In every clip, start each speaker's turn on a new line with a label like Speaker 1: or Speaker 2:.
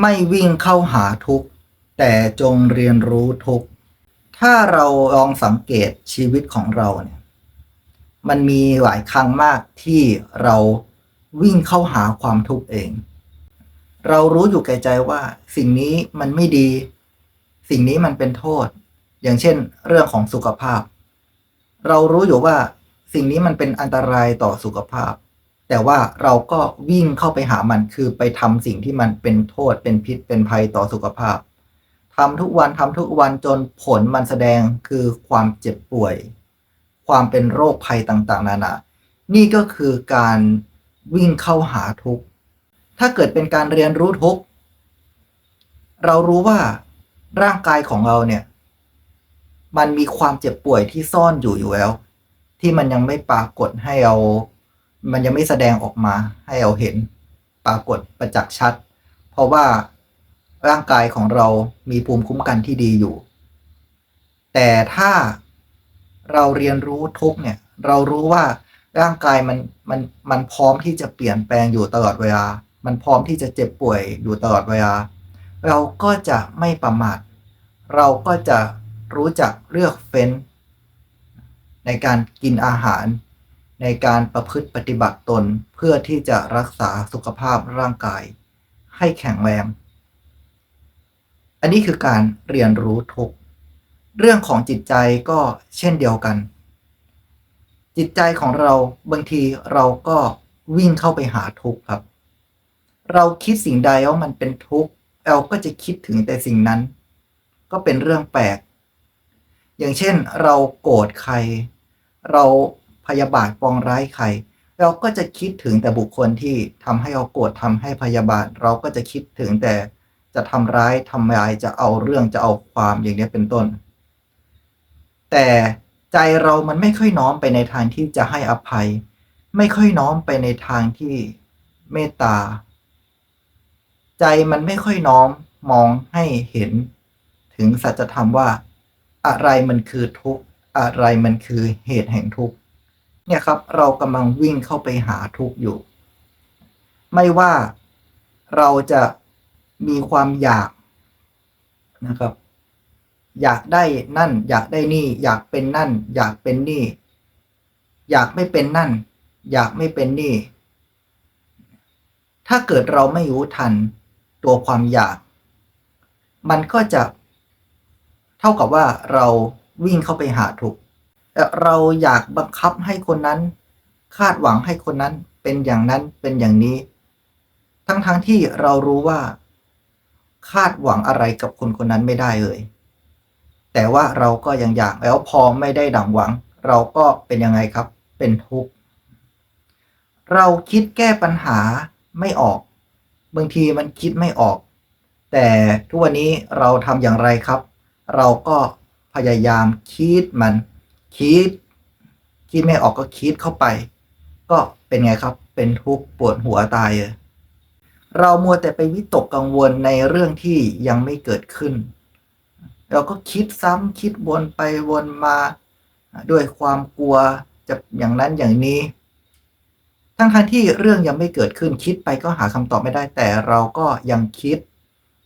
Speaker 1: ไม่วิ่งเข้าหาทุกข์ แต่จงเรียนรู้ทุกข์ ถ้าเราลองสังเกตชีวิตของเราเนี่ย มันมีหลายครั้งมากที่เราวิ่งเข้าหาความทุกข์เอง เรารู้อยู่แก่ใจว่าสิ่งนี้มันไม่ดี สิ่งนี้มันเป็นโทษ อย่างเช่น เรื่องของสุขภาพ เรารู้อยู่ว่าสิ่งนี้มันเป็นอันตรายต่อสุขภาพ แต่ว่าเราก็วิ่งเข้าไปหามันคือไปทำสิ่งที่มันเป็นโทษเป็นพิษเป็นภัยต่อสุขภาพทำทุกวันทำทุกวันจนผลมันแสดงคือความเจ็บป่วย ความเป็นโรคภัยต่างๆ นานา นี่ก็คือการวิ่งเข้าหาทุกข์ถ้าเกิดเป็นการเรียนรู้ทุกข์เรารู้ว่าร่างกายของเราเนี่ย มันมีความเจ็บป่วยที่ซ่อนอยู่อยู่แล้ว ที่มันยังไม่ปรากฏให้เรา มันยังไม่แสดงออกมาให้เราเห็นปรากฏประจักษ์ชัด เพราะว่าร่างกายของเรามีภูมิคุ้มกันที่ดีอยู่ แต่ถ้าเราเรียนรู้ทุกเนี่ย เรารู้ว่าร่างกายมันมันมันพร้อมที่จะเปลี่ยนแปลงอยู่ตลอดเวลา มันพร้อมที่จะเจ็บป่วยอยู่ตลอดเวลา เราก็จะไม่ประมาท เราก็จะรู้จักเลือกเฟ้น ในการกินอาหาร ในการประพฤติปฏิบัติตนเพื่อที่จะรักษาสุขภาพร่างกาย ให้แข็งแรง อันนี้คือการเรียนรู้ทุกเรื่องของจิตใจก็เช่นเดียวกัน จิตใจของเราบางทีเราก็วิ่งเข้าไปหาทุกข์ครับ เราคิดสิ่งใดว่ามันเป็นทุกข์เราก็จะคิดถึงแต่สิ่งนั้น ก็เป็นเรื่องแปลก อย่างเช่นเราโกรธใคร เรา พยาบาทปองร้ายใคร เราก็จะคิดถึงแต่บุคคลที่ทำให้เราโกรธทำให้พยาบาท เราก็จะคิดถึงแต่จะทำร้ายทำลายจะเอาเรื่องจะเอาความอย่างนี้เป็นต้น แต่ใจเรามันไม่ค่อยน้อมไปในทางที่จะให้อภัย ไม่ค่อยน้อมไปในทางที่เมตตา ใจมันไม่ค่อยน้อมมองให้เห็น ถึงสัจธรรมว่า อะไรมันคือทุกข์ อะไรมันคือเหตุแห่งทุกข์ เนี่ยครับ เรากำลังวิ่งเข้าไปหาทุกข์อยู่ ไม่ว่าเราจะมีความอยากนะครับ อยากได้นั่น อยากได้นี่ อยากเป็นนั่น อยากเป็นนี่ อยากไม่เป็นนั่น อยากไม่เป็นนี่ ถ้าเกิดเราไม่รู้ทันตัวความอยาก มันก็จะเท่ากับว่าเราวิ่งเข้าไปหาทุกข์ เราอยากบังคับให้คนนั้น คาดหวังให้คนนั้นเป็นอย่างนั้นเป็นอย่างนี้ ทั้งๆทที่เรารู้ว่า คาดหวังอะไรกับคนคนนั้นไม่ได้เลยแต่ว่าเราก็ยังอยากแล้วพอไม่ได้ดังหวัง เราก็เป็นยังไงครับ เป็นทุกข์เราคิดแก้ปัญหาไม่ออก บางทีมันคิดไม่ออก แต่ทุกวันนี้เราทำอย่างไรครับ เราก็พยายามคิดมัน คิดคิดไม่ออกก็คิดเข้าไป ก็เป็นไงครับ เป็นทุกข์ปวดหัวตายเลยเรามัวแต่ไปวิตกกังวลในเรื่องที่ยังไม่เกิดขึ้น เราก็คิดซ้ำคิดวนไปวนมาด้วยความกลัวจะอย่างนั้นอย่างนี้ ทั้งทที่เรื่องยังไม่เกิดขึ้นคิดไปก็หาคำตอบไม่ได้ แต่เราก็ยังคิด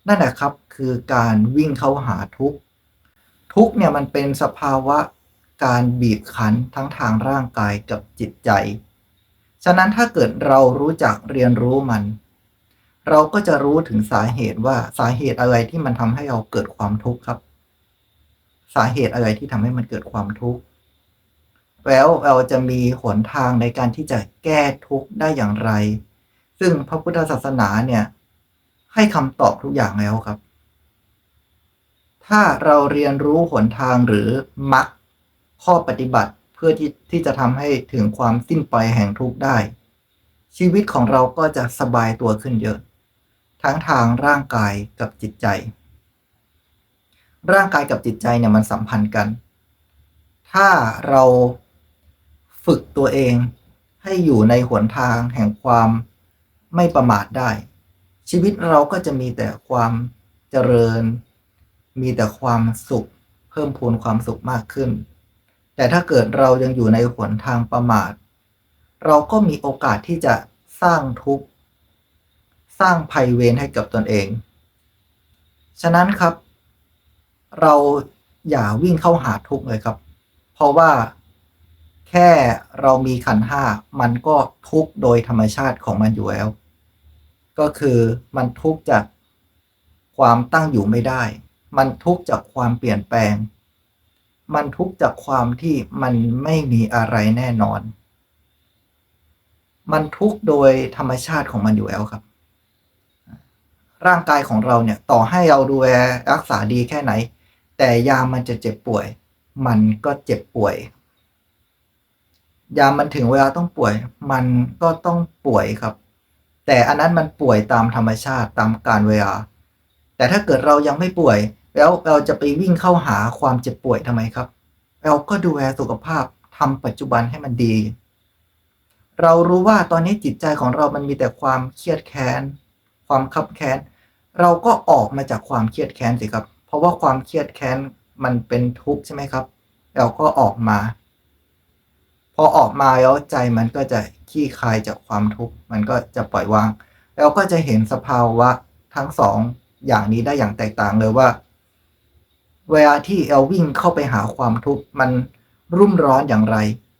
Speaker 1: นั่นแหละครับคือการวิ่งเข้าหาทุกข์ทุกข์เนี่ยมันเป็นสภาวะ การบีบคั้นทั้งทางร่างกายกับจิตใจ ฉะนั้นถ้าเกิดเรารู้จักเรียนรู้มัน เราก็จะรู้ถึงสาเหตุว่าสาเหตุอะไรที่มันทำให้เราเกิดความทุกข์ครับ สาเหตุอะไรที่ทำให้มันเกิดความทุกข์แล้วเราจะมีหนทางในการที่จะแก้ทุกข์ได้อย่างไร ซึ่งพระพุทธศาสนาเนี่ย ให้คำตอบทุกอย่างแล้วครับ ถ้าเราเรียนรู้หนทางหรือมัก ข้อปฏิบัติเพื่อที่ที่จะทำให้ถึงความสิ้นไปแห่งทุกข์ได้ ชีวิตของเราก็จะสบายตัวขึ้นเยอะ ทั้งทางร่างกายกับจิตใจ ร่างกายกับจิตใจเนี่ยมันสัมพันธ์กัน ถ้าเราฝึกตัวเองให้อยู่ในหนทางแห่งความไม่ประมาทได้ ชีวิตเราก็จะมีแต่ความเจริญ มีแต่ความสุข เพิ่มพูนความสุขมากขึ้น แต่ถ้าเกิดเรายังอยู่ในหนทางประมาท เราก็มีโอกาสที่จะสร้างทุกข์ สร้างภัยเวรให้กับตนเอง ฉะนั้นครับ เราอย่าวิ่งเข้าหาทุกข์เลยครับ เพราะว่าแค่เรามีขันธ์ห้ามันก็ทุกข์โดยธรรมชาติของมันอยู่แล้ว ก็คือมันทุกข์จากความตั้งอยู่ไม่ได้ มันทุกข์จากความเปลี่ยนแปลง มันทุกข์จากความที่มันไม่มีอะไรแน่นอน มันทุกข์โดยธรรมชาติของมันอยู่แล้วครับ ร่างกายของเราเนี่ยต่อให้เราดูแลรักษาดีแค่ไหน แต่ยามันจะเจ็บป่วย มันก็เจ็บป่วย ยามมันถึงเวลาต้องป่วย มันก็ต้องป่วยครับ แต่อันนั้นมันป่วยตามธรรมชาติตามกาลเวลา แต่ถ้าเกิดเรายังไม่ป่วย แล้วเราจะไปวิ่งเข้าหาความเจ็บป่วยทำไมครับ เราก็ดูแลสุขภาพทำปัจจุบันให้มันดี เรารู้ว่าตอนนี้จิตใจของเรามันมีแต่ความเครียดแค้น ความคับแค้น เราก็ออกมาจากความเครียดแค้นสิครับ เพราะว่าความเครียดแค้นมันเป็นทุกข์ใช่ไหมครับ เราก็ออกมา พอออกมาแล้วใจมันก็จะขี้คายจากความทุกข์ มันก็จะปล่อยวางเราก็จะเห็นสภาวะทั้งสองอย่างนี้ได้อย่างแตกต่างเลยว่า เวลาที่เราวิ่งเข้าไปหาความทุกข์มันรุ่มร้อนอย่างไร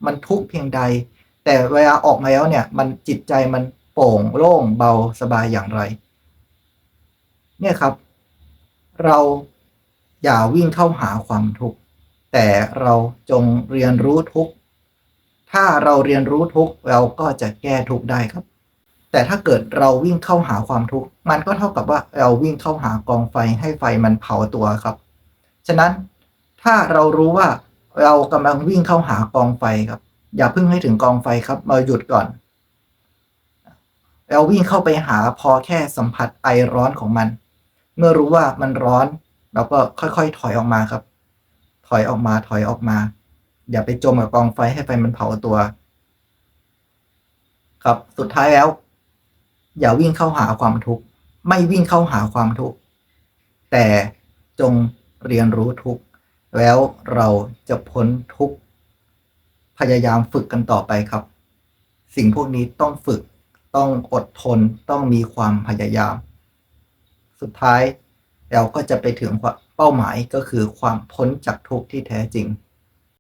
Speaker 1: มันทุกข์เพียงใด แต่เวลาออกมาแล้วเนี่ย มันจิตใจมันโปร่งโล่งเบาสบายอย่างไร เนี่ยครับ เราอย่าวิ่งเข้าหาความทุกข์แต่เราจงเรียนรู้ทุกข์ถ้าเราเรียนรู้ทุกข์เราก็จะแก้ทุกข์ได้ครับ แต่ถ้าเกิดเราวิ่งเข้าหาความทุกข์มันก็เท่ากับว่าเราวิ่งเข้าหากองไฟให้ไฟมันเผาตัวครับ ฉะนั้นถ้าเรารู้ว่าเรากำลังวิ่งเข้าหากองไฟครับ อย่าเพิ่งให้ถึงกองไฟครับ มาหยุดก่อน เราวิ่งเข้าไปหาพอแค่สัมผัสไอร้อนของมัน เมื่อรู้ว่ามันร้อน เราก็ค่อยๆถอยออกมาครับ ถอยออกมาถอยออกมา อย่าไปจมกับกองไฟให้ไฟมันเผาตัว ครับสุดท้ายแล้ว อย่าวิ่งเข้าหาความทุกข์ไม่วิ่งเข้าหาความทุกข์แต่จง เรียนรู้ทุกแล้วเราจะพ้นทุกพยายามฝึกกันต่อไปครับ สิ่งพวกนี้ต้องฝึกต้องอดทนต้องมีความพยายาม สุดท้ายเราก็จะไปถึงเป้าหมายก็คือความพ้นจากทุกข์ที่แท้จริง